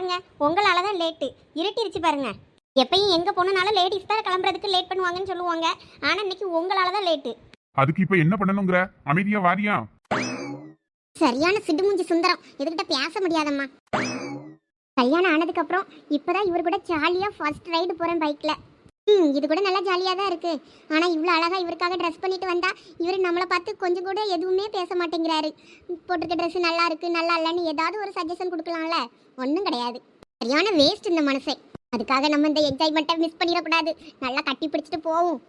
பாருங்க உங்களால தான் லேட்டு இருட்டிருச்சு பாருங்க. எப்பயும் எங்க போனாலும் லேடிஸ் தான் கிளம்புறதுக்கு லேட் பண்ணுவாங்கன்னு சொல்லுவாங்க. ஆனா இன்னைக்கு உங்களால தான் லேட்டு அதுக்கு இப்ப என்ன பண்ணணுங்கிற? அமைதியா வாரியா? சரியான சிடுமூஞ்சி சுந்தரம். இதுகிட்ட பேச முடியாதம்மா. கல்யாணம் ஆனதுக்கு அப்புறம் இப்பதான் இவர் கூட ஜாலியா ஃபர்ஸ்ட் ரைடு போறேன் பைக்ல ம் இது கூட நல்லா ஜாலியாக தான் இருக்கு. ஆனா இவ்வளோ அழகா இவருக்காக ட்ரெஸ் பண்ணிட்டு வந்தா இவர் நம்மளை பார்த்து கொஞ்சம் கூட எதுவுமே பேச மாட்டேங்கிறாரு. போட்டிருக்க ட்ரெஸ் நல்லா இருக்கு நல்லா இல்லைன்னு ஏதாவது ஒரு சஜஷன் கொடுக்கலாம்ல? ஒன்றும் கிடையாது. சரியான வேஸ்ட் இந்த மனசை அதுக்காக நம்ம இந்த என்ஜாய்மெண்ட்டை மிஸ் பண்ணிடக்கூடாது. நல்லா கட்டி பிடிச்சிட்டு போவோம்.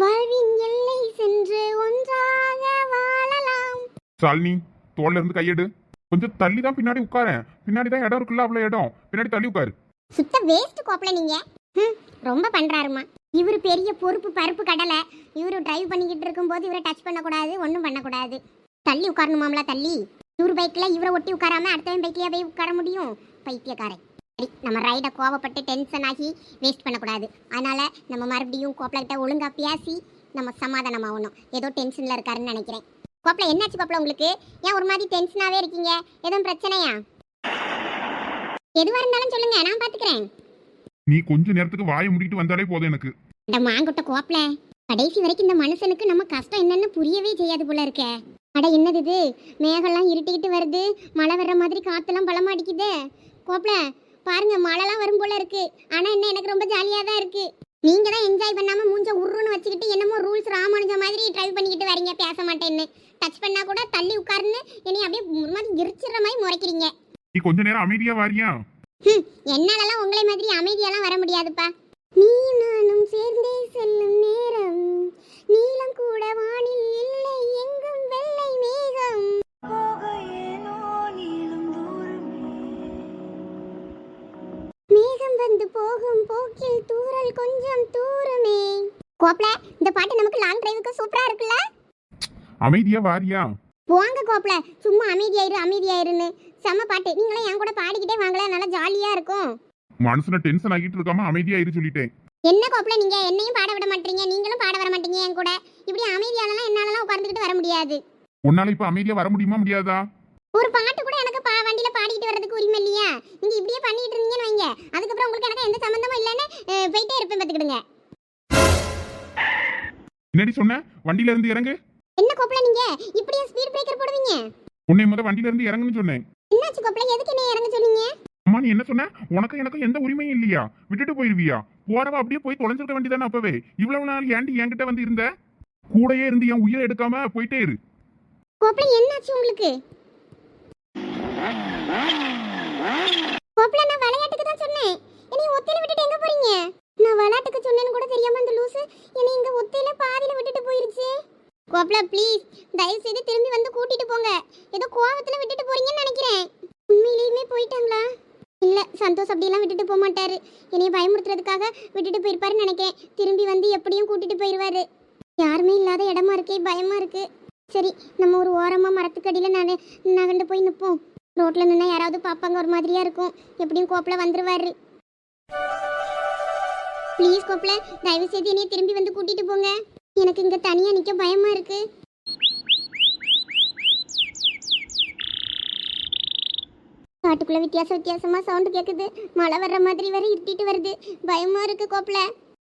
வாழ்வின் எல்லை சென்று ஒன்றாக வாழலாம். சாலினி தோல்ல இருந்து கையெடு. கொஞ்சம் தள்ளி தான் பின்னாடி உட்காரேன். பின்னாடி தான் இடம் இருக்குல்ல அவ்வளோ இடம். பின்னாடி தள்ளி உட்காரு. சுத்த வேஸ்ட் கோப்பல நீங்க. ஹம், ரொம்ப பண்றாருமா இவர் பெரிய பொறுப்பு பருப்பு கடலை. இவரு டிரைவ் பண்ணிக்கிட்டு இருக்கும்போது இவரை டச் பண்ணக்கூடாது ஒன்றும் பண்ணக்கூடாது. தள்ளி உட்காரணுமாம்ல தள்ளி. இவர் பைக்ல இவரை ஒட்டி உட்காராம அடுத்தவன் பைக்லேயே போய் உட்கார முடியும்? பைத்தியக்காரன். சரி நம்ம ரைடை கோவப்பட்டு டென்ஷன் ஆகி வேஸ்ட் பண்ணக்கூடாது. அதனால நம்ம மறுபடியும் கோப்பல கிட்ட ஒழுங்கா பேசி நம்ம சமாதானமாகணும். ஏதோ டென்ஷன்ல இருக்காருன்னு நினைக்கிறேன். கோப்பல என்னாச்சு கோப்பல உங்களுக்கு? ஏன் ஒரு மாதிரி டென்ஷனாவே இருக்கீங்க? எதுவும் பிரச்சனையா? எதுவா இருந்தாலும் சொல்லுங்க நான் பாத்துக்கிறேன். நீ கொஞ்ச நேரத்துக்கு வாயை மூடிட்டு வந்தாலே போதும் எனக்கு. இந்த மாங்கொட்ட கோப்பல கடைசி வரைக்கும் இந்த மனுஷனுக்கு நம்ம கஷ்டம் என்னன்னு புரியவே செய்யாது போல இருக்க. அட என்னது இது? மேகம்லாம் இருட்டிக்கிட்டு வருது. மழை வர்ற மாதிரி காத்தெல்லாம் பலமா அடிக்குதே. கோப்பல பாருங்க மழைலாம் வரும் போல இருக்கு. ஆனா என்ன எனக்கு ரொம்ப ஜாலியா தான் இருக்கு. நீங்க தான் என்ஜாய் பண்ணாம மூஞ்ச உருன்னு வச்சுக்கிட்டு என்னமோ ரூல்ஸ் ராமானுஜ மாதிரி டிரைவ் பண்ணிக்கிட்டு வரீங்க பேச மாட்டேன்னு. டச் பண்ணா கூட தள்ளி உட்காருன்னு என்னை அப்படியே ஒரு மாதிரி எரிச்சிடுற மாதிரி முறைக்கிறீங்க. நீ கொஞ்ச நேரம் அமைதியா வாரியா? என்னாலலாம் உங்களை மாதிரி அமைதியெல்லாம் வர முடியாதுப்பா. போகும் போக்கில் தூறல் கொஞ்சம் தூருமே. கோப்ல இந்த பாட்டு நமக்கு லாங் டிரைவுக்கு சூப்பரா இருக்குல்ல? அமைதியா வாரியா? போங்க கோப்ல சும்மா அமைதியாயிரு அமைதியாயிருன்னு. செம்ம பாட்டு. நீங்களும் என் கூட பாடிக்கிட்டே வாங்களே நல்லா ஜாலியா இருக்கும். மனசுல டென்ஷன் ஆகிட்டு இருக்காம அமைதியா இரு சொல்லிட்டேன். என்ன கோப்பல நீங்க என்னையும் பாட விட மாட்டீங்க? நீங்களும் பாட வர மாட்டீங்க என் கூட. இப்படி அமைதியாலலாம் என்னாலலாம் உட்கார்ந்துக்கிட்டு வர முடியாது. உன்னால இப்ப அமைதியா வர முடியுமா முடியாதா? ஒரு பாட்டு கூட எனக்கு பா பாடிக்கிட்டு வர்றதுக்கு உரிமை இல்லையா? நீங்க இப்படியே பண்ணிட்டு இருந்தீங்கன்னு வைங்க. அதுக்கப்புறம் உங்களுக்கு எனக்கு எந்த சம்மந்தமும் இல்லைன்னு போயிட்டே இருப்பேன் பார்த்துக்கிடுங்க. என்னடி சொன்ன? வண்டியில இருந்து இறங்கு. என்ன கோப்பல நீங்க? இப்படியே ஸ்பீட் பிரேக்கர் போடுவீங்க. உன்னை முத வண்டியில இருந்து இறங்குன்னு சொன்னேன். என்னாச்சு கோப்பல எதுக்கு என்ன இறங்க சொன்னீங்க? அம்மா நீ என்ன சொன்ன? உனக்கும் எனக்கும் எந்த உரிமையும் இல்லையா? விட்டுட்டு போயிருவியா? போறவ அப்படியே போய் தொலைஞ்சிருக்க வேண்டியதானே அப்பவே? இவ்வளவு நாள் ஏன்டி என்கிட்ட வந்து இருந்த? கூடயே இருந்து என் உயிரை எடுக்காம போயிட்டே இரு. கோப்பல என்னாச்சு உங்களுக்கு? கோப்பல நான் விளையாட்டுக்கு தான் சொன்னேன். என்னை ஒத்தையில விட்டுட்டு எங்க போறீங்க? நான் விளையாட்டுக்கு சொன்னேன்னு கூட தெரியாம அந்த லூசு என்னை இங்க ஒத்தையில பாதியில விட்டுட்டு போயிருச்சு. கோப்பல ப்ளீஸ் தயவு செய்து திரும்பி வந்து கூட்டிட்டு போங்க. ஏதோ கோவத்துல விட்டுட்டு போறீங்கன்னு நினைக்கிறேன். உண்மையிலேயுமே போயிட்டாங்களா? இல்ல சந்தோஷ் அப்படியெல்லாம் விட்டுட்டு போக மாட்டாரு. என்னைய பயமுறுத்துறதுக்காக விட்டுட்டு போயிருப்பாருன்னு நினைக்கிறேன். திரும்பி வந்து எப்படியும் கூட்டிட்டு போயிருவாரு. யாருமே இல்லாத இடமா இருக்கே பயமா இருக்கு. சரி நம்ம ஒரு ஓரமா மரத்துக்கடியில நான் நகண்டு போய் நிற்போம் ரோட்ல நின்னா யாராவது பார்ப்பாங்க ஒரு மாதிரியா இருக்கும். எப்படியும் கோப்பில வந்துருவாரு. ப்ளீஸ் கோப்பல தயவு செய்து என்னைய திரும்பி வந்து கூட்டிட்டு போங்க. எனக்கு இங்க தனியா நிக்க பயமா இருக்கு. காட்டுக்குள்ள வித்தியாச வித்தியாசமா சவுண்ட் கேக்குது. மழை வர்ற மாதிரி வேற இருட்டிட்டு வருது. பயமா இருக்கு கோப்பல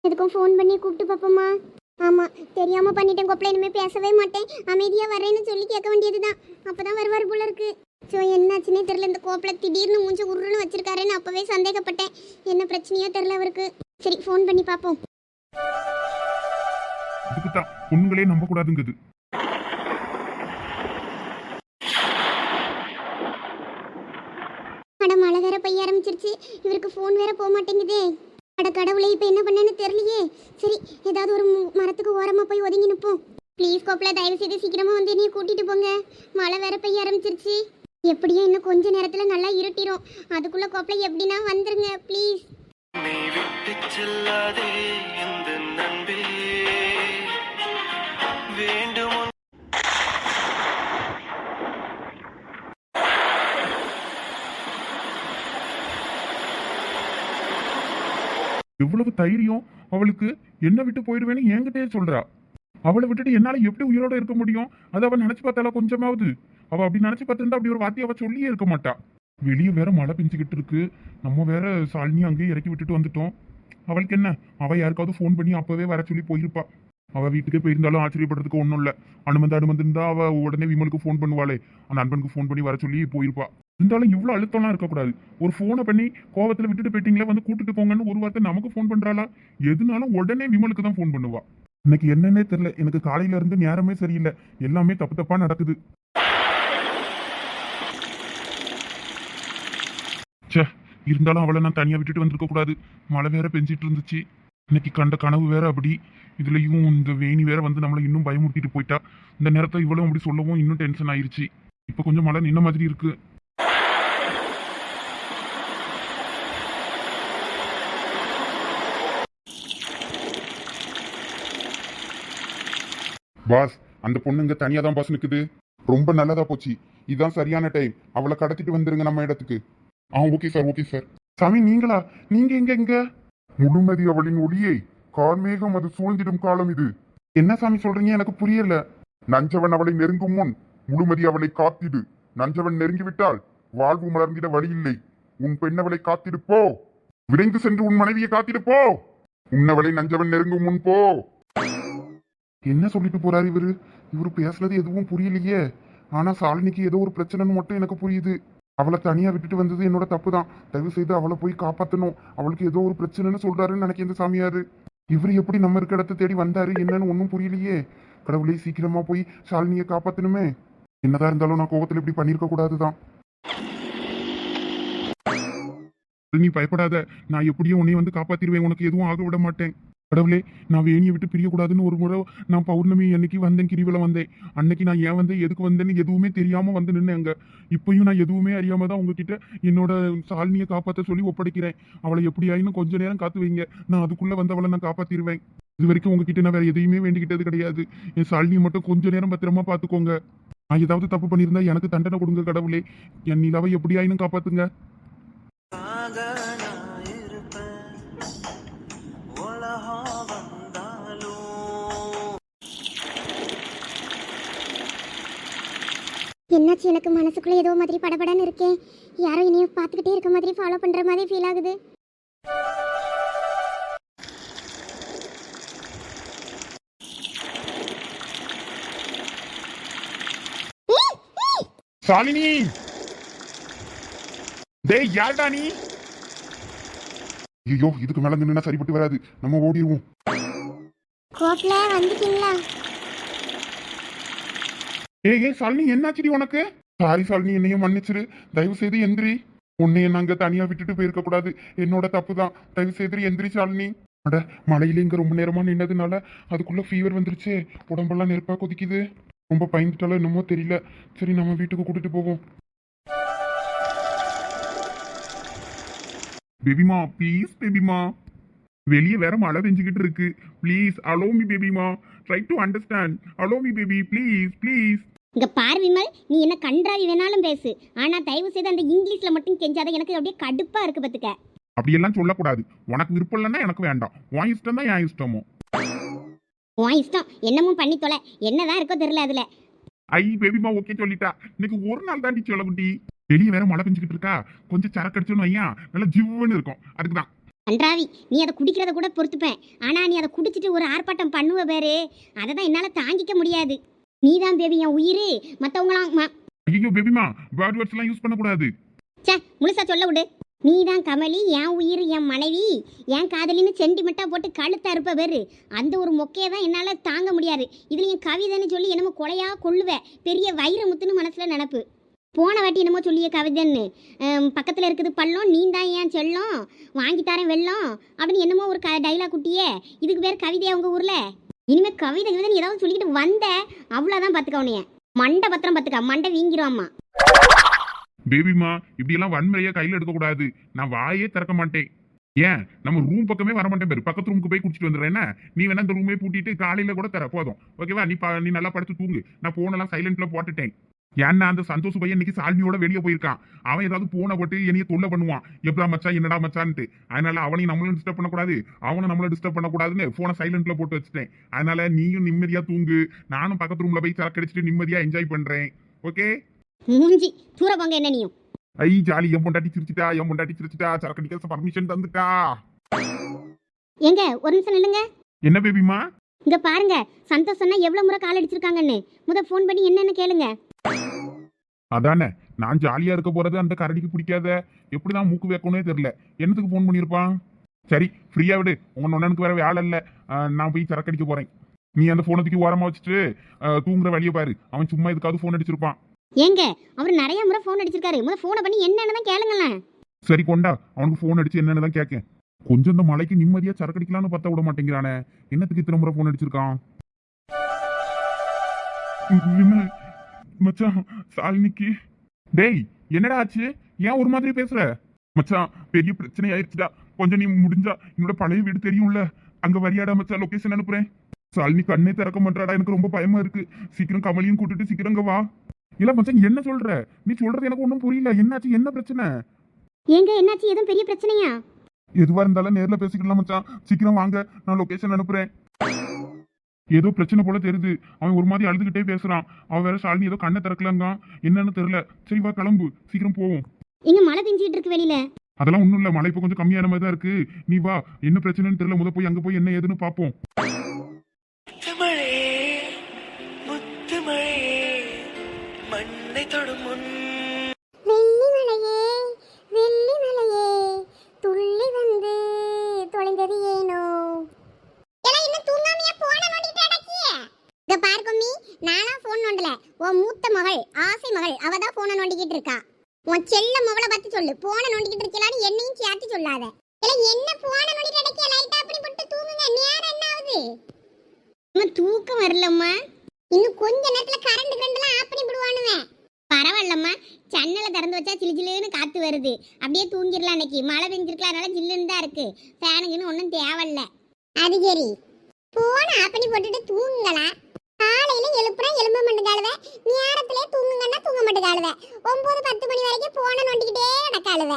எதுக்கும் ஃபோன் பண்ணி கூப்பிட்டு பார்ப்போமா ஆமா தெரியாம பண்ணிட்டேன் கோப்பல இனிமே பேசவே மாட்டேன். அமைதியா வரேன்னு சொல்லி கேட்க வேண்டியதுதான். அப்பதான் வருவார் போல இருக்கு. ஸோ என்னாச்சுன்னே தெரியல. இந்த கோப்பல திடீர்னு மூஞ்ச உருன்னு வச்சிருக்காருன்னு அப்பவே சந்தேகப்பட்டேன். என்ன பிரச்சனையோ தெரியல அவருக்கு. சரி ஃபோன் பண்ணி பார்ப்போம் பொண்ணுங்களே நம்ப கூடாதுங்குது அட மழை வேற பெய்ய ஆரம்பிச்சிருச்சு. இவருக்கு ஃபோன் வேற போக மாட்டேங்குதே. அட கடவுளே இப்போ என்ன பண்ணேன்னு தெரியலையே. சரி ஏதாவது ஒரு மரத்துக்கு ஓரமா போய் ஒதுங்கி நிப்போம் ப்ளீஸ் கோப்பல தயவு செய்து சீக்கிரமா வந்து என்னைய கூட்டிட்டு போங்க. மழை வேற பெய்ய ஆரம்பிச்சிருச்சு. எப்படியும் இன்னும் கொஞ்ச நேரத்துல நல்லா இருட்டிரும். அதுக்குள்ள கோப்பல எப்படின்னா வந்துருங்க ப்ளீஸ் நீ விட்டு செல்லாதே இந்த நண்பே. வேண்டும் எவ்வளவு தைரியம் அவளுக்கு? என்ன விட்டு போயிடுவேன்னு என்கிட்டயே சொல்றா. அவளை விட்டுட்டு என்னால எப்படி உயிரோட இருக்க முடியும்? அது அவ நினைச்சு பார்த்தால கொஞ்சமாவது. அவ அப்படி நினைச்சு பார்த்துருந்தா அப்படி ஒரு வார்த்தையை அவ சொல்லியே இருக்க மாட்டா. வெளியே வேற மழை பெஞ்சுக்கிட்டு இருக்கு. நம்ம வேற சாலினி அங்கேயே இறக்கி விட்டுட்டு வந்துட்டோம். அவளுக்கு என்ன? அவ யாருக்காவது ஃபோன் பண்ணி அப்பவே வர சொல்லி போயிருப்பா. அவ வீட்டுக்கே போயிருந்தாலும் ஆச்சரியப்படுறதுக்கு ஒன்றும் இல்லை. அனுமந்து அனுமந்துருந்தா அவ உடனே விமலுக்கு ஃபோன் பண்ணுவாளே. அந்த நண்பனுக்கு ஃபோன் பண்ணி வர சொல்லி போயிருப்பா. இருந்தாலும் இவ்வளோ அழுத்தம்லாம் இருக்கக்கூடாது. ஒரு ஃபோனை பண்ணி கோவத்தில் விட்டுட்டு போயிட்டீங்களே வந்து கூட்டிட்டு போங்கன்னு ஒரு வார்த்தை நமக்கு ஃபோன் பண்றாளா? எதுனாலும் உடனே விமலுக்கு தான் ஃபோன் பண்ணுவா. இன்னைக்கு என்னன்னே தெரியல. எனக்கு காலையில இருந்து நேரமே சரியில்லை. எல்லாமே தப்பு தப்பா நடக்குது. ச்சே இருந்தாலும் அவளை நான் தனியா விட்டுட்டு வந்திருக்க கூடாது. மழை வேற பெஞ்சிட்டு இருந்துச்சு. இன்னைக்கு கண்ட கனவு வேற அப்படி. இதுலயும் இந்த வேணி வேற வந்து நம்மளை இன்னும் பயமுறுத்திட்டு போயிட்டா. இந்த நேரத்தை இவ்வளவு அப்படி சொல்லவும் இன்னும் டென்ஷன் ஆயிருச்சு. இப்போ கொஞ்சம் மழை நின்ன மாதிரி இருக்கு. பாஸ் அந்த பொண்ணு இங்க தனியா தான் பாஸ் நிக்குது. ரொம்ப நல்லதா போச்சு. இதுதான் சரியான டைம் அவளை கடத்திட்டு வந்துருங்க நம்ம இடத்துக்கு. ஆ ஓகே சார் ஓகே சார் சாமி நீங்களா? நீங்க எங்க எங்க? முழுமதி அவளின் ஒளியை கார்மேகம் அது சூழ்ந்திடும் காலம் இது. என்ன சாமி சொல்றீங்க? எனக்கு புரியல. நஞ்சவன் அவளை நெருங்கும் முன் முழுமதி அவளை காத்திடு. நஞ்சவன் நெருங்கிவிட்டால் வாழ்வு மலர்ந்திட வழியில்லை. உன் பெண்ணவளை காத்திருப்போ விரைந்து சென்று உன் மனைவியை காத்திருப்போ உன்னவளை நஞ்சவன் நெருங்கும் முன் போ. என்ன சொல்லிட்டு போறாரு இவரு? இவரு பேசுனது எதுவும் புரியலையே. ஆனா சாலினிக்கு ஏதோ ஒரு பிரச்சனைன்னு மட்டும் எனக்கு புரியுது. அவளை தனியா விட்டுட்டு வந்தது என்னோட தப்பு தான் தயவு செய்து அவளை போய் காப்பாத்தணும். அவளுக்கு ஏதோ ஒரு பிரச்சனைன்னு சொல்றாருன்னு நினைக்க இந்த சாமியாரு. இவர் எப்படி நம்ம இருக்க இடத்த தேடி வந்தாரு என்னன்னு ஒன்றும் புரியலையே. கடவுளே சீக்கிரமா போய் ஷாலினியை காப்பாத்தணுமே. என்னதான் இருந்தாலும் நான் கோபத்தில் இப்படி பண்ணிருக்க கூடாதுதான். நீ பயப்படாத. நான் எப்படியும் உன்னை வந்து காப்பாத்திடுவேன். உனக்கு எதுவும் ஆக விட மாட்டேன். கடவுளே நான் வேணியை விட்டு பிரியக்கூடாதுன்னு ஒரு முறை நான் பௌர்ணமி அன்னைக்கு வந்தேன் கிரிவலம் வந்தேன். அன்னைக்கு நான் ஏன் வந்தேன் எதுக்கு வந்தேன்னு எதுவுமே தெரியாம வந்து நின்று அங்க இப்பயும் நான் எதுவுமே அறியாம தான் உங்ககிட்ட என்னோட சாலினியை காப்பாற்ற சொல்லி ஒப்படைக்கிறேன். அவளை எப்படி ஆயினும் கொஞ்ச நேரம் காத்து வைங்க. நான் அதுக்குள்ள வந்து அவளை நான் காப்பாற்றிடுவேன் இது வரைக்கும் உங்ககிட்ட நான் வேற எதையுமே வேண்டிக்கிட்டது கிடையாது. என் சாலினியை மட்டும் கொஞ்ச நேரம் பத்திரமா பாத்துக்கோங்க. நான் ஏதாவது தப்பு பண்ணியிருந்தா எனக்கு தண்டனை கொடுங்க கடவுளே. என் நிலாவை எப்படி ஆயினும் காப்பாத்துங்க என்னாச்சு? எனக்கு மனசுக்குள்ள ஏதோ மாதிரி படபடன்னு இருக்கேன் யாரோ இனியும் பார்த்துக்கிட்டே இருக்க மாதிரி ஃபாலோ பண்ற மாதிரி ஃபீல் ஆகுது. சாலினி! டேய் யார்டா நீ? ஐயோ இதுக்கு மேல நின்னா சரிப்பட்டு வராது. நம்ம ஓடிடுவோம் கோப்ல வந்துட்டீங்களா? ஏய் ஏ சாலினி என்னாச்சுடி உனக்கு? சாரி சாலினி என்னையும் மன்னிச்சிரு. தயவு செய்து எந்திரி. உன்னைய நாங்க தனியா விட்டுட்டு போயிருக்க கூடாது என்னோட தப்பு தான் தயவு செய்து எந்திரி சாலினி. அட மழையில இங்க ரொம்ப நேரமா நின்னதுனால அதுக்குள்ள ஃபீவர் வந்துருச்சு. உடம்பெல்லாம் நெருப்பா கொதிக்குது. ரொம்ப பயந்துட்டாலும் என்னமோ தெரியல. சரி நம்ம வீட்டுக்கு கூட்டிட்டு போவோம். பேபிமா ப்ளீஸ் பேபிமா வெளியே வேற மழை பெஞ்சுக்கிட்டு இருக்கு. Please allow me பேபிமா try to understand allow me baby please please இங்க பார் விமல் நீ என்ன கன்றாவி வேணாலும் பேசு. ஆனா தயவு செய்து அந்த இங்கிலீஷ்ல மட்டும் கெஞ்சாத. எனக்கு அப்படியே கடுப்பா இருக்கு பத்துக்க. அப்படியெல்லாம் சொல்லக்கூடாது. உனக்கு விருப்பம் இல்லைன்னா எனக்கு வேண்டாம். உன் இஷ்டம் தான் என் இஷ்டமோ? உன் இஷ்டம். என்னமும் பண்ணி தொலை. என்னதான் இருக்கோ தெரியல அதுல. ஐ பேபிமா ஓகே சொல்லிட்டா. இன்னைக்கு ஒரு நாள் தாண்டி சொல்ல குட்டி. வெளியே வேற மழை பெஞ்சுக்கிட்டு இருக்கா. கொஞ்சம் சரக்கு அடிச்சோன்னு வையா. நல்லா ஜிவ்வுன்னு இருக்கும். அதுக்கு தான் கன்றாவி நீ அதை குடிக்கிறத கூட பொறுத்துப்பேன். ஆனா நீ அதை குடிச்சிட்டு ஒரு ஆர்ப்பாட்டம் பண்ணுவ பேரு. அதை தான் என்னால தாங்கிக்க முடியாது. நீதான் பேபி என் உயிர். மற்றவங்களாம் ம- ஐயோ பேபிமா வேர்ட் வேர்ட்ஸ் எல்லாம் யூஸ் பண்ணக்கூடாது. ச்சே முழுசா சொல்ல விடு. நீதான் கமலி என் உயிர் என் மனைவி. என் காதலின்னு சென்டிமெண்ட்டாக போட்டு கழுத்த அறுப்ப பேரு அந்த ஒரு மொக்கையை தான் என்னால் தாங்க முடியாது. இதில் என் கவிதைன்னு சொல்லி என்னமோ கொலையா கொள்ளுவேன் பெரிய வைரமுத்துன்னு மனசில் நினப்பு. போன வாட்டி என்னமோ சொல்லிய கவிதைன்னு. பக்கத்தில் இருக்குது பள்ளம் நீ தான் ஏன் செல்லம்? வாங்கி தரேன் வெள்ளம் அப்படின்னு என்னமோ ஒரு க டைலாக் குட்டியே. இதுக்கு பேர் கவிதையா உங்கள் ஊரில். இனிமே கவிதை கவிதை ஏதாவது சொல்லிக்கிட்டு வந்த அவ்வளோதான் பார்த்துக்க உனைய மண்டை பத்திரம் பார்த்துக்க மண்டை வீங்கிடுவாம்மா பேபிமா இப்படியெல்லாம் வன்முறையா கையில எடுக்க கூடாது. நான் வாயே திறக்க மாட்டேன். ஏன்? நம்ம ரூம் பக்கமே வர மாட்டேன் பேரு. பக்கத்து ரூமுக்கு போய் குடிச்சிட்டு வந்துடுறேன். என்ன? நீ வேணா இந்த ரூமே பூட்டிட்டு காலையில கூட தர போதும். ஓகேவா நீ பா நீ நல்லா படுத்து தூங்கு. நான் போனெல்லாம் சைலண்ட்ல போட்டுட்டேன். ஏன்னா அந்த சந்தோஷ் பையன் இன்னைக்கு சால்வியோட வெளியே போயிருக்கான் அவன் ஏதாவது போன போட்டு என்னைய தொல்லை பண்ணுவான். எப்படா மச்சான் என்னடா மச்சான்ட்டு அதனால அவனையும் நம்மளும் டிஸ்டர்ப் பண்ணக்கூடாது. அவனை நம்மள டிஸ்டர்ப் பண்ணக்கூடாதுன்னு போனை சைலண்ட்ல போட்டு வச்சுட்டேன். அதனால நீயும் நிம்மதியா தூங்கு. நானும் பக்கத்து ரூம்ல போய் சரக்கு அடிச்சுட்டு நிம்மதியா என்ஜாய் பண்றேன். ஓகே மூஞ்சி தூர போங்க என்ன நீயும். ஐ ஜாலி என் பொண்டாட்டி சிரிச்சிட்டா என் பொண்டாட்டி சிரிச்சிட்டா சரக்கு அடிக்க பர்மிஷன் தந்துட்டா. எங்க ஒரு நிமிஷம் நில்லுங்க. என்ன பேபிமா இங்க பாருங்க சந்தோஷ் சொன்னா எவ்வளவு முறை கால் அடிச்சிருக்காங்கன்னு. முத ஃபோன் பண்ணி என்னன்னு கேளுங்க. அதானே? நான் ஜாலியா இருக்க போறது அந்த கரடிக்கு பிடிக்காத. எப்படிதான் மூக்கு வைக்கணும்னே தெரியல. என்னத்துக்கு ஃபோன் பண்ணியிருப்பான்? சரி ஃப்ரீயா விடு. உங்க நொண்ணனுக்கு வேற வேலை இல்ல. நான் போய் சரக்கு அடிக்க போறேன். நீ அந்த போனை தூக்கி ஓரமா வச்சுட்டு தூங்குற வழியை பாரு. அவன் சும்மா இதுக்காவது ஃபோன் அடிச்சிருப்பான். ஏங்க அவர் நிறைய முறை ஃபோன் அடிச்சிருக்காரு. முத ஃபோனை பண்ணி என்னன்னு தான் கேளுங்களேன் சரி கொண்டா. அவனுக்கு ஃபோன் அடிச்சு என்னன்னு தான் கேட்கேன் கொஞ்சம் இந்த மலைக்கு நிம்மதியா சரக்கு அடிக்கலாம்னு பத்த விட மாட்டேங்கிறானே. என்னத்துக்கு இத்தனை முறை ஃபோன் அடிச்சிருக்கான்? மச்சான் சாலினிக்கு டேய் என்னடா ஆச்சு? ஏன் ஒரு மாதிரி பேசுற? மச்சான் பெரிய பிரச்சனை ஆயிடுச்சுடா கொஞ்சம் நீ முடிஞ்சா என்னோட பழைய வீடு தெரியும்ல. அங்க வரியாடா மச்சான் லொகேஷன் அனுப்புறேன். சாலினி கண்ணே திறக்க மாட்டாடா எனக்கு ரொம்ப பயமா இருக்கு. சீக்கிரம் கமலியும் கூட்டிட்டு சீக்கிரம் வா. இல்ல மச்சான் என்ன சொல்ற? நீ சொல்றது எனக்கு ஒன்றும் புரியல. என்னாச்சு? என்ன பிரச்சனை? ஏங்க என்னாச்சு? எதுவும் பெரிய பிரச்சனையா? எதுவா இருந்தாலும் நேர்ல பேசிக்கலாம் மச்சான். சீக்கிரம் வாங்க. நான் லொகேஷன் அனுப்புறேன். ஏதோ பிரச்சனை போல தெரியுது. அவன் ஒரு மாதிரி அழுதுகிட்டே பேசுறான். அவன் வேற ஷாலினி ஏதோ கண்ணை திறக்கலங்க. என்னன்னு தெரியல. சரி வா கிளம்பு. சீக்கிரம் போவோம். இங்க மழை பெஞ்சிட்டு இருக்கு வெளியில. அதெல்லாம் ஒண்ணும் இல்ல. மழை இப்போ கொஞ்சம் கம்மியான மாதிரி தான் இருக்கு. நீ வா. என்ன பிரச்சனைன்னு தெரியல. முத போய் அங்க போய் என்ன ஏதுன்னு பாப்போம். இத பாரு கும்மி நானா போன் நோண்டல. உன் மூத்த மகள் ஆசை மகள் அவ தான் போனை நோண்டிக்கிட்டு இருக்கா. உன் செல்ல மகளை பார்த்து சொல்லு. போனை நோண்டிக்கிட்டு இருக்கலான்னு என்னையும் சேர்த்து சொல்லாத. இல்லை என்ன போனை நோண்டிட்டு அடக்கிய லைட்டா அப்படி போட்டு தூங்குங்க. நேரம் என்ன ஆகுது? தூக்கம் வரலம்மா இன்னும் கொஞ்ச நேரத்துல கரண்ட் கண்டெல்லாம் ஆஃப் பண்ணி விடுவானுவேன் பரவாயில்லம்மா ஜன்னலை திறந்து வச்சா சிலு சிலுன்னு காத்து வருது. அப்படியே தூங்கிடலாம் அன்னைக்கு மழை பெஞ்சிருக்கலாம் அதனால ஜில்லுன்னு தான் இருக்கு. ஃபேனுக்குன்னு ஒன்றும் தேவையில்ல. அது சரி. போன ஆஃப் பண்ணி போட்டுட்டு தூங்கலாம். காலையில எழுப்புனா எழும்ப மாட்டேங்காளுவ. நேரத்திலே தூங்குங்கன்னா தூங்க மாட்டேங்காளுவ. ஒன்பது பத்து மணி வரைக்கும் போன நோண்டிக்கிட்டே நடக்காளுவ.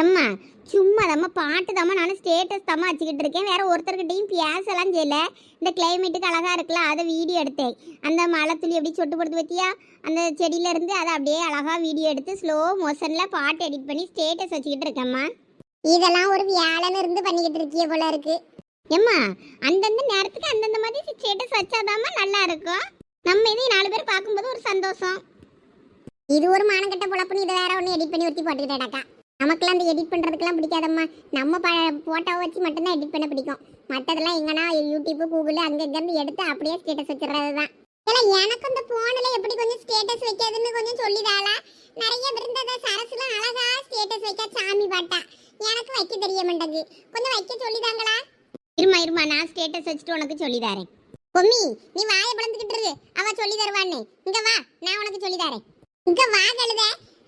எம்மா சும்மா தம்மா பாட்டு தாம்மா நானும் ஸ்டேட்டஸ் தாம்மா வச்சுக்கிட்டு இருக்கேன். வேற ஒருத்தர்கிட்டையும் பேசலாம் செய்யல. இந்த கிளைமேட்டுக்கு அழகா இருக்குல்ல அதை வீடியோ எடுத்தேன். அந்த மழை துளி எப்படி சொட்டு படுத்து பத்தியா? அந்த செடியில இருந்து அதை அப்படியே அழகா வீடியோ எடுத்து ஸ்லோ மோஷன்ல பாட்டு எடிட் பண்ணி ஸ்டேட்டஸ் வச்சுக்கிட்டு இருக்கேம்மா. இதெல்லாம் ஒரு வியாழன்னு இருந்து பண்ணிக்கிட்டு இருக்கிய போல இருக்கு. ஏம்மா அந்தந்த நேரத்துக்கு அந்தந்த மாதிரி ஸ்டேட்டஸ் வச்சாதாம்மா நல்லா இருக்கும் நம்ம இதையும் நாலு பேர் பார்க்கும்போது ஒரு சந்தோஷம். இது ஒரு மானங்கட்ட பொழப்புன்னு இதை வேற ஒன்று எடிட் பண்ணி ஒத்தி போட்டுக்கிட்டேடாக்கா. நமக்கெல்லாம் அந்த எடிட் பண்ணுறதுக்கெல்லாம் பிடிக்காதம்மா. நம்ம ப ஃபோட்டோவை வச்சு மட்டும்தான் எடிட் பண்ண பிடிக்கும். மற்றதெல்லாம் எங்கன்னா யூடியூப் கூகுள் அங்கே இங்கேருந்து எடுத்து அப்படியே ஸ்டேட்டஸ் வச்சுறது தான் இல்லை எனக்கு இந்த ஃபோனில் எப்படி கொஞ்சம் ஸ்டேட்டஸ் வைக்கிறதுன்னு கொஞ்சம் சொல்லிதாளா? நிறைய பேர் இந்த சரசுலாம் அழகா ஸ்டேட்டஸ் வைக்க சாமி பாட்டா. எனக்கு வைக்க தெரிய மாட்டேங்குது. கொஞ்சம் வைக்க சொல்லிதாங்களா? இருமா இருமா நான் ஸ்டேட்டஸ் வச்சுட்டு உனக்கு சொல்லி தரேன். பொம்மி நீ வாய பிளந்துக்கிட்டு இரு. அவ சொல்லி தருவான்னு. இங்க வா நான் உனக்கு சொல்லி தரேன். இங்க வா கழுத.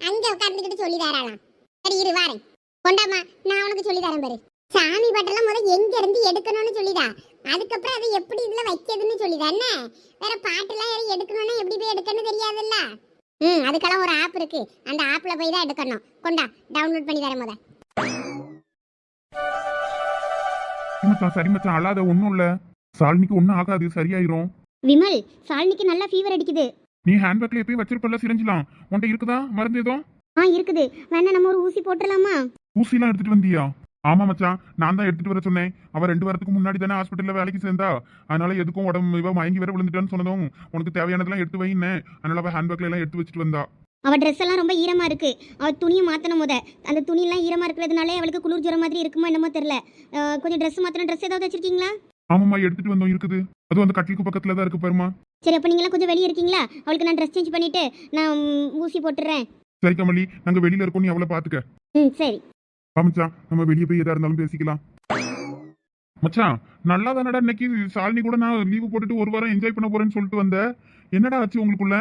அங்க உட்கார்ந்துக்கிட்டு சொல்லி தராளாம் சரி இரு வாரேன். கொண்டாமா நான் உனக்கு சொல்லி தரேன் பாரு. சாமி பாட்டெல்லாம் முதல்ல எங்க இருந்து எடுக்கணும்னு சொல்லிதா. அதுக்கப்புறம் அதை எப்படி இதுல வைக்கிறதுன்னு சொல்லிதா என்ன? வேற பாட்டெல்லாம் வேற எடுக்கணும்னா எப்படி போய் எடுக்கணும்னு தெரியாதுல்ல? ம் அதுக்கெல்லாம் ஒரு ஆப் இருக்கு. அந்த ஆப்ல போய் தான் எடுக்கணும். கொண்டா டவுன்லோட் பண்ணி தரேன் முத. மச்சான் சரி மச்சான் அழாத ஒன்றும் இல்ல. சாலினிக்கு ஒன்றும் ஆகாது சரியாயிரும். விமல் சாலினிக்கு நல்லா ஃபீவர் அடிக்குது. நீ ஹேண்ட்பேக்ல எப்பயும் வச்சிருப்பல சிரிஞ்சிலாம். உன்கிட்ட இருக்குதா? மருந்து ஏதோ ஆ இருக்குது. வேணா நம்ம ஒரு ஊசி போட்டுடலாமா? ஊசிலாம் எடுத்துட்டு வந்தியா? ஆமா மச்சான் நான் தான் எடுத்துட்டு வர சொன்னேன். அவ ரெண்டு வாரத்துக்கு முன்னாடி தானே ஹாஸ்பிட்டல்ல வேலைக்கு சேர்ந்தா. அதனால எதுக்கும் உடம்பு இவ மயங்கி வேற விழுந்துட்டான்னு சொன்னதும் உனக்கு தேவையானதெல்லாம் எடுத்து வைன்னு அதனால அவ ஹேண்ட்பேக்ல எல்லாம் எடுத்து வச்சுட்டு வந்தா. அவ ட்ரெஸ் எல்லாம் ரொம்ப ஈரமா இருக்கு. அவ துணியை மாத்தணும் முத. அந்த துணியெல்லாம் ஈரமா இருக்கிறதுனாலே அவளுக்கு குளிர் ஜுரம் மாதிரி இருக்குமோ என்னமோ தெரியல. அஹ், கொஞ்சம் ட்ரெஸ் மாத்தணும் ட்ரெஸ் ஏதாவது வச்சிருக்கீங்களா? ஆமாம்மா எடுத்துட்டு வந்தோம் இருக்குது. அதுவும் அந்த கட்டிலுக்கு பக்கத்துல தான் இருக்கு பாருமா சரி அப்ப நீங்களாம் கொஞ்சம் வெளியே இருக்கீங்களா? அவளுக்கு நான் ட்ரெஸ் சேஞ்ச் பண்ணிட்டு நான் ஊசி போட்டுறேன். சரி கமலி நாங்க வெளியில இருக்கோம் நீ அவளை பாத்துக்க. ம் சரி. மச்சான். நம்ம வெளியே போய் எதா இருந்தாலும் பேசிக்கலாம். மச்சான் நல்லா தானடா இன்னைக்கு சாலினி கூட நான் லீவு போட்டுட்டு ஒரு வாரம் என்ஜாய் பண்ண போறேன்னு சொல்லிட்டு வந்த. என்னடா ஆச்சு உங்களுக்குள்ள?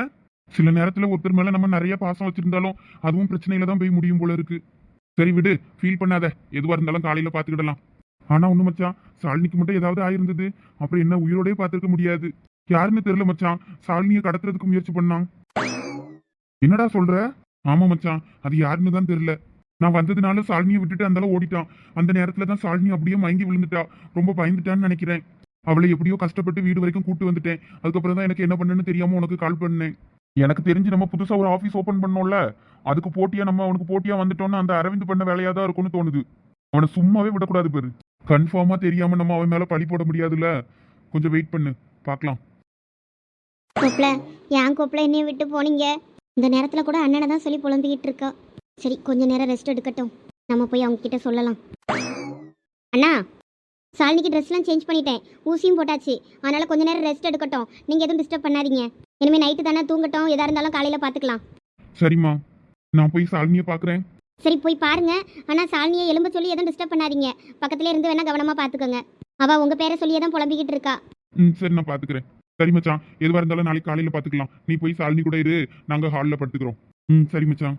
சில நேரத்துல ஒருத்தர் மேல நம்ம நிறைய பாசம் வச்சிருந்தாலும் அதுவும் பிரச்சனையில தான் போய் முடியும் போல இருக்கு. சரி விடு ஃபீல் பண்ணாத. எதுவா இருந்தாலும் காலையில பாத்துக்கிடலாம். ஆனா ஒண்ணு மச்சான் சாலினிக்கு மட்டும் ஏதாவது ஆயிருந்தது. அப்புறம் என்ன உயிரோடய பாத்துருக்க முடியாது. யாருன்னு தெரியல மச்சான். சாலினிய கடத்துறதுக்கு முயற்சி பண்ணான். என்னடா சொல்ற? ஆமா மச்சான் அது யாருன்னு தான் தெரியல. நான் வந்ததுனால சாலினியை விட்டுட்டு அந்தால ஓடிட்டான். அந்த நேரத்துல தான் சாலினி அப்படியே மயங்கி விழுந்துட்டா. ரொம்ப பயந்துட்டான்னு நினைக்கிறேன். அவளை எப்படியோ கஷ்டப்பட்டு வீடு வரைக்கும் கூட்டு வந்துட்டேன். அதுக்கப்புறம் தான் எனக்கு என்ன பண்ணுன்னு தெரியாம உனக்கு கால் பண்ணேன். எனக்கு தெரிஞ்சு நம்ம புதுசா ஒரு ஆபீஸ் ஓபன் பண்ணோம்ல அதுக்கு போட்டியா நம்ம அவனுக்கு போட்டியா வந்துட்டோம்னு அந்த அரவிந்த் பண்ண வேலையா தான் இருக்கும்னு தோணுது. அவனை சும்மாவே விடக்கூடாது பேரு. கன்ஃபார்மா தெரியாம நம்ம அவன் மேல பழி போட முடியாதுல்ல? கொஞ்சம் வெயிட் பண்ணு. பார்க்கலாம். கோப்பில் ஏன் கோப்பில் என்னைய விட்டு போனீங்க? இந்த நேரத்தில் கூட அண்ணனை தான் சொல்லி புலம்பிக்கிட்டு இருக்கா. சரி கொஞ்ச நேரம் ரெஸ்ட் எடுக்கட்டும். நம்ம போய் அவங்க கிட்ட சொல்லலாம். அண்ணா சாலினிக்கு ட்ரெஸ்லாம் சேஞ்ச் பண்ணிட்டேன். ஊசியும் போட்டாச்சு. அதனால கொஞ்ச நேரம் ரெஸ்ட் எடுக்கட்டும். நீங்கள் எதுவும் டிஸ்டர்ப் பண்ணாதீங்க. இனிமேல் நைட்டு தானே தூங்கட்டும். எதாக இருந்தாலும் காலையில் பார்த்துக்கலாம் சரிம்மா. நான் போய் சாலினியை பார்க்குறேன் சரி போய் பாருங்க. ஆனால் சாலினியை எலும்ப சொல்லி எதுவும் டிஸ்டர்ப் பண்ணாதீங்க. பக்கத்துல இருந்து வேணா கவனமாக பார்த்துக்கோங்க அவள் உங்கள் பேரை சொல்லியே தான் புலம்பிக்கிட்டு இருக்கா. ம் சரி நான் பார்த்துக்கிறேன் சரி மச்சான். எதுவாக இருந்தாலும் நாளைக்கு காலையில் பார்த்துக்கலாம் நீ போய் சாலினி கூட இரு. நாங்கள் ஹாலில் படுத்துக்கிறோம். ம் சரி மச்சான்.